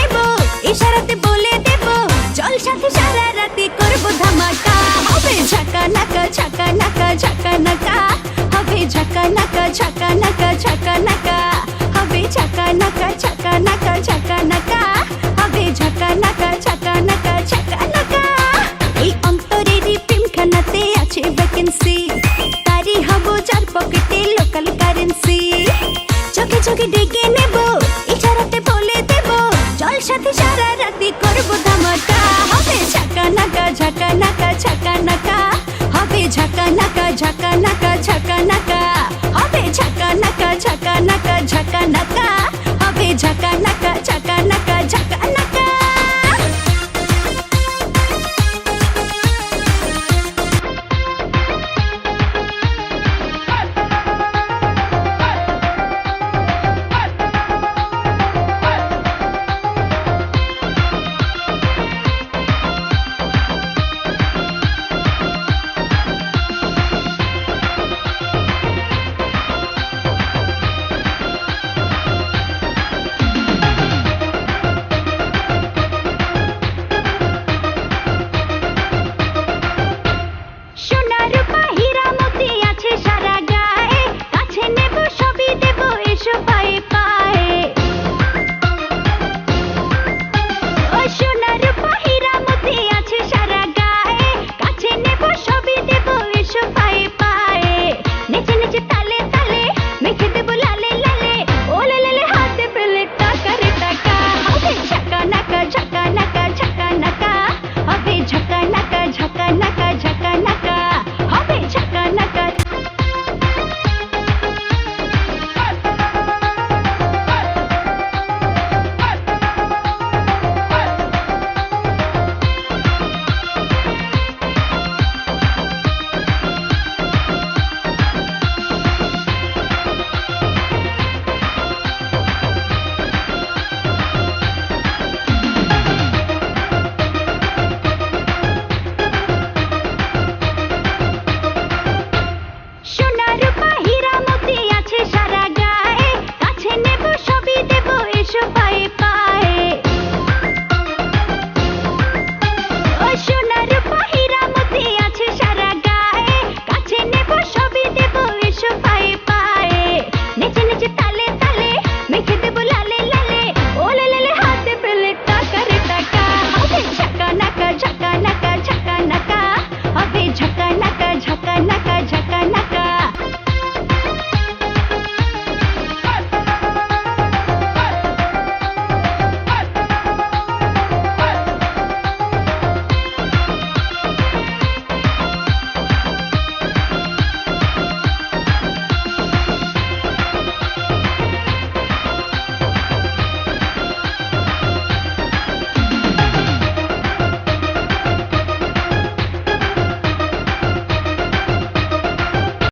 দেব, ইশারাতে বলে দেব, চল সাথে সারা রাতে করব ধামাকা। হবে ঝাকা নাকা ঝাকা নাকা ঝাকা নাকা। হবে ঝাকা নাকা ঝাকা নাকা ঝাকা নাকা। झका नका झका नका अबे झका नका झका नका झका नका अबे झका